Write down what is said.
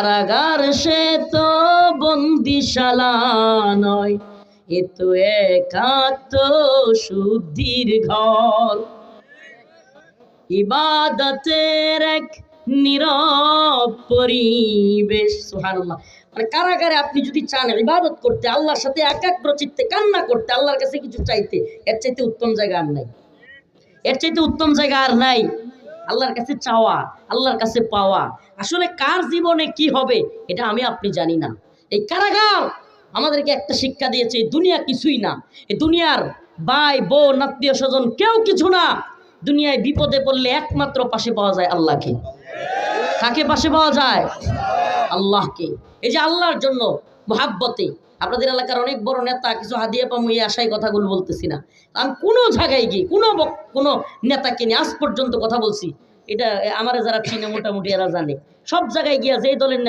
কারাগার সে তো বন্দিশালা নয়, এ তো একাত্ম শুদ্ধির ঘর। ইবাদতের এক নীরব পরিবেশ মানে কারাগারে আপনি যদি চান ইবাদত করতে, আল্লাহর সাথে একাগ্র চিত্তে, কান্না করতে, আল্লাহর কাছে কিছু চাইতে, এর চাইতে উত্তম জায়গা আর নাই। এর চাইতে উত্তম জায়গা আর নাই। আল্লাহর কাছে চাওয়া, আল্লাহর কাছে পাওয়া। আসলে কার জীবনে কি হবে, এটা আমি আপনি জানি না। এই কারাগার আমাদেরকে একটা শিক্ষা দিয়েছে, এই দুনিয়া কিছুই না। এই দুনিয়ার ভাই, বোন, আত্মীয় স্বজন কেউ কিছু না। দুনিয়ায় বিপদে পড়লে একমাত্র পাশে পাওয়া যায় আল্লাহকে। কাকে পাশে পাওয়া যায়? আল্লাহকে। এই যে আল্লাহর জন্য মহাব্বতে। আপনাদের এলাকার অনেক বড় নেতা, কিছু হাদিয়া পামু, এই আশায় কথাগুলো বলতেছি না। আমি কোনো জায়গায় গিয়ে, কোনো কোনো নেতাকে নিয়ে আজ পর্যন্ত কথা বলছি। এটা আমার যারা চিনে মোটামুটি এরা জানে। সব জায়গায় গিয়া যে দলের